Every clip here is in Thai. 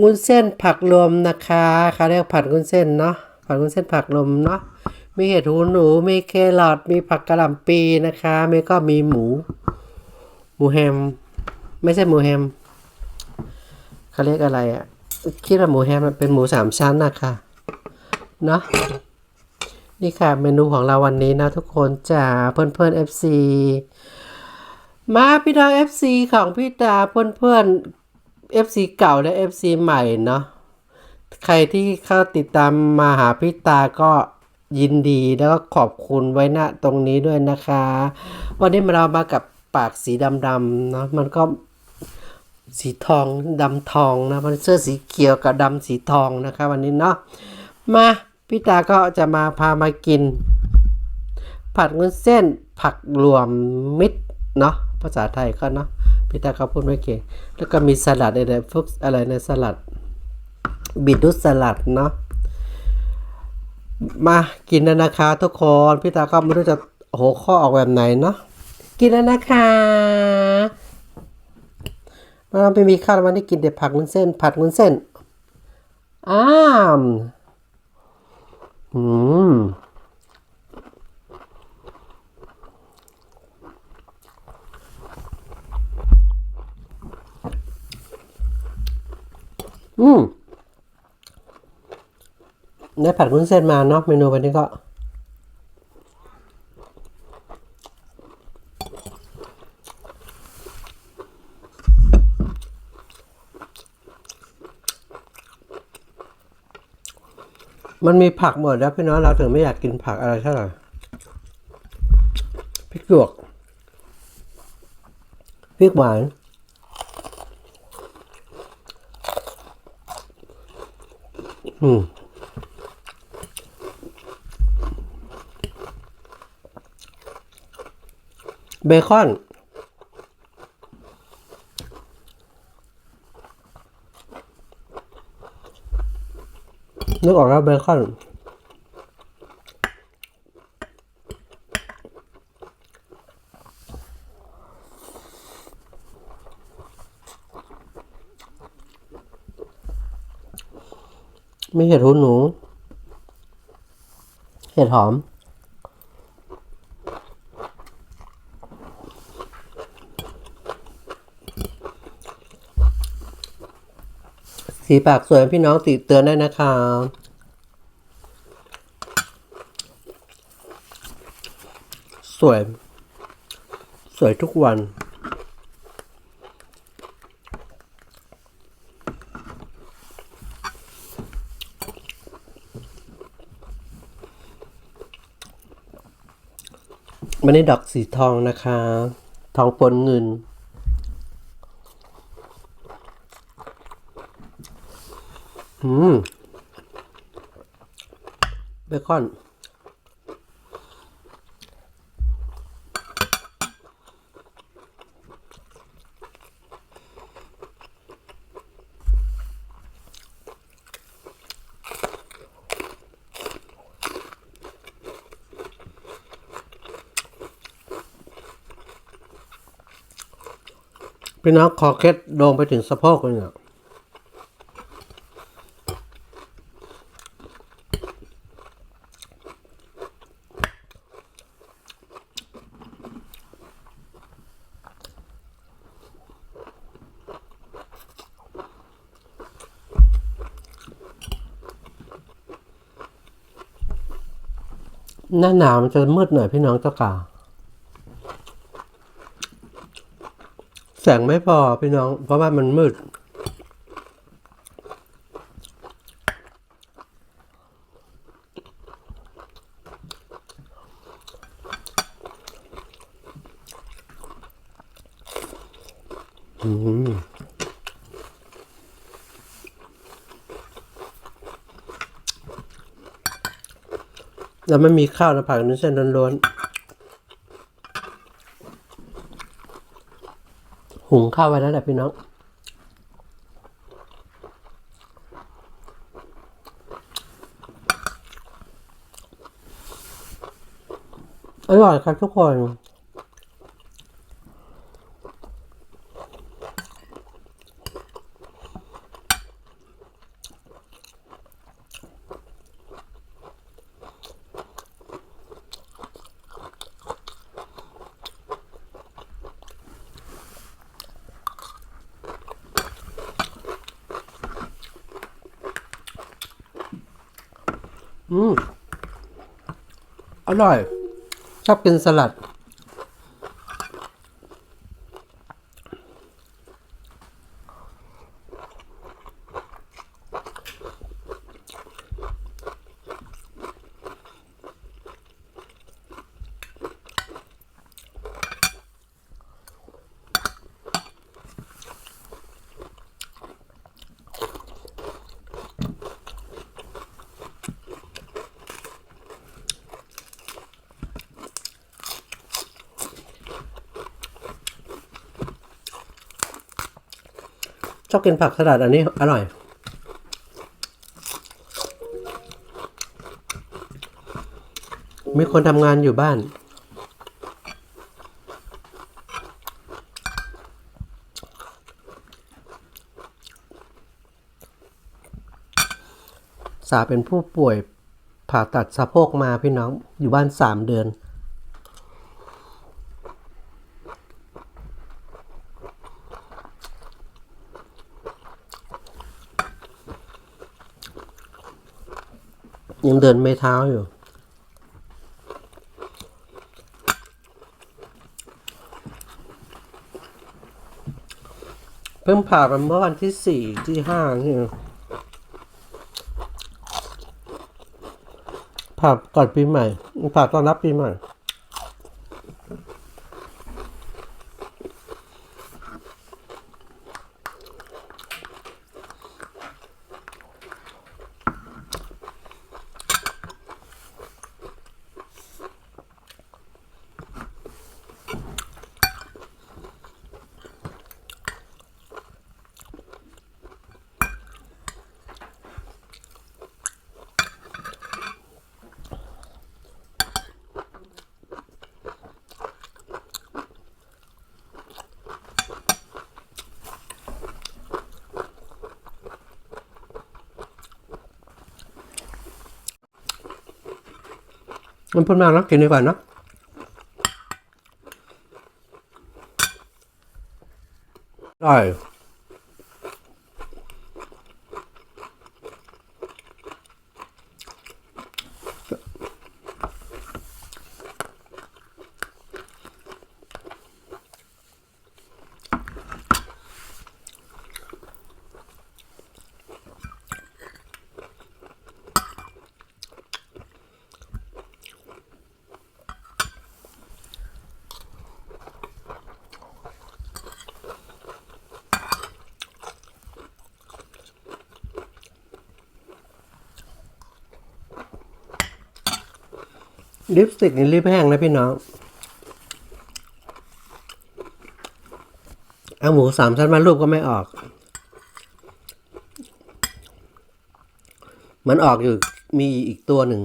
งุ้นเส้นผักรวมนะคะเขาเรียกผัดงุ้นเส้นเนาะผัดงุ้นเส้นผักรวมเนาะมีเห็ดหูหนู มีแครอทมีผักกระหล่ำปีนะคะมีก็มีหมู หมูแฮม ไม่ใช่หมูแฮมเขาเรียกอะไรอะ่ะคิดว่าหมูแฮมมันเป็นหมูสามชั้นนะคะเนาะนี่ค่ะเมนูของเราวันนี้นะทุกคนจ้าเพื่อนเพื่อนๆ FC มาพี่น้อง FC ของพี่ตาเพื่อนเพื่อน FC เก่าและ FC ใหม่เนาะใครที่เข้าติดตามมาหาพี่ตาก็ยินดีแล้วก็ขอบคุณไว้ณตรงนี้ด้วยนะคะ วันนี้เรามากับปากสีดำๆเนาะมันก็สีทองดำทองนะมันเสื้อสีเขียวกับดำสีทองนะคะวันนี้เนาะมาพี่ตาก็จะมาพามากิน ผัดงุ้นเส้นผักรวมมิตรเนาะภาษาไทยก็เนาะ พี่ตาเขาพูดไม่เก่งแล้วก็มีสลัดอะไรฟุกอะไรในสลัดบีทรูทสลัดเนาะมากินแล้วนะคะทุกคนพี่ตาก็ไม่รู้จะโหข้อออกแบบไหนเนาะกินแล้วนะคะเราไม่มีข้าววันนี้กินแต่ผักงุ้นเส้น ผัดงุ้นเส้นอ้ามอืม อืมได้ผัดวุ้นเส้นมาเนาะเมนูวันนี้ก็ มันมีผักหมดแล้วพี่น้องเราถึงไม่อยากกินผักอะไรเท่าไหร่พริกหยวกพริกหวาน อืมเบคอน นึกออกแล้วเบคอน มีเห็ดหูหนู เห็ดหอม สีปากสวยพี่น้องติเตือนได้นะคะสวย สวยทุกวัน มันนี้ดอกสีทองนะคะ ทองปนเงิน อืม เบคอน พี่น้องคอเคล็ดงไปถึงสะโพกเลยเนี่ยหน้าหนาวมันจะมืดหน่อยพี่น้องเจ้ากา แสงไม่พอพี่น้อง เพราะว่ามันมืด อืมแล้วไม่มีข้าวนะผักนื้นเส้นล้วนๆ หุงข้าวไว้แล้วแหละพี่น้อง อร่อยครับทุกคน อืมอร่อย ชอบกินสลัด อบกินผักสลัดอันนี้อร่อย มีคนทำงานอยู่บ้าน สาเป็นผู้ป่วยผ่าตัดสะโพกมาพี่น้องอยู่บ้านสามเดือน ยังเดินไม่เท้าอยู่ เพิ่งผ่าไปเมื่อวันที่สี่ที่ห้านี่ผ่าก่อนปีใหม่ผ่าตอนรับปีใหม่ มันพูดมากนะกินดีกว่านะอร่ ลิปสติกนี่รีบแห้งนะพี่น้อง เอาหมูสามชั้นมารูปก็ไม่ออก มันออกอยู่มีอีกตัวหนึ่ง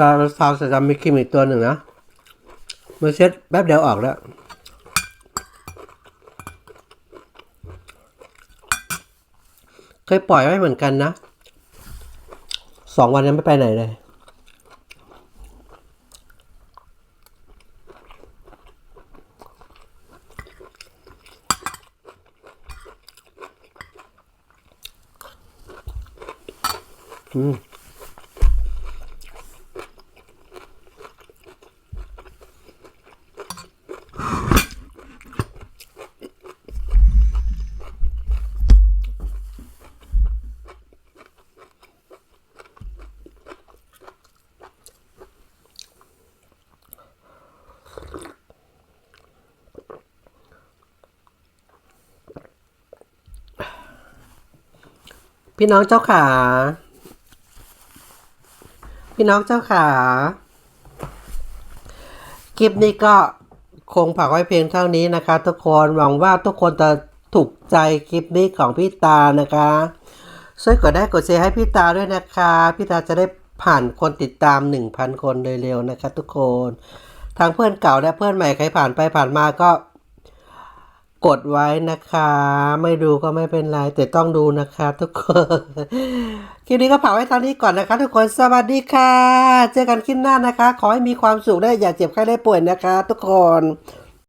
ลาซาวสจำมีครีมอีกตัวหนึ่งนะมาเช็ดแป๊บเดียวออกแล้วเคยปล่อยไว้เหมือนกันนะ สองวันยังไม่ไปไหนเลยอืม พี่น้องเจ้าขา พี่น้องเจ้าขาคลิปนี้ก็คงฝากไว้เพียงเท่านี้นะคะ ทุกคนหวังว่าทุกคนจะถูกใจคลิปนี้ของพี่ตานะคะช่วยกดได้กดแชร์ให้พี่ตาด้วยนะคะ พี่ตาจะได้ผ่านคนติดตาม 1,000 คนโดยเร็วนะคะ ทุกคน ทางเพื่อนเก่าและเพื่อนใหม่ใครผ่านไปผ่านมาก็ กดไว้นะคะ ไม่ดูก็ไม่เป็นไร แต่ต้องดูนะคะทุกคนคลิปนี้ก็เผาไว้เท่านี้ก่อนนะคะ ทุกคนสวัสดีค่ะ เจอกันคลิปหน้านะคะ ขอให้มีความสุขได้อย่าเจ็บไข้ได้ป่วยนะคะ ทุกคน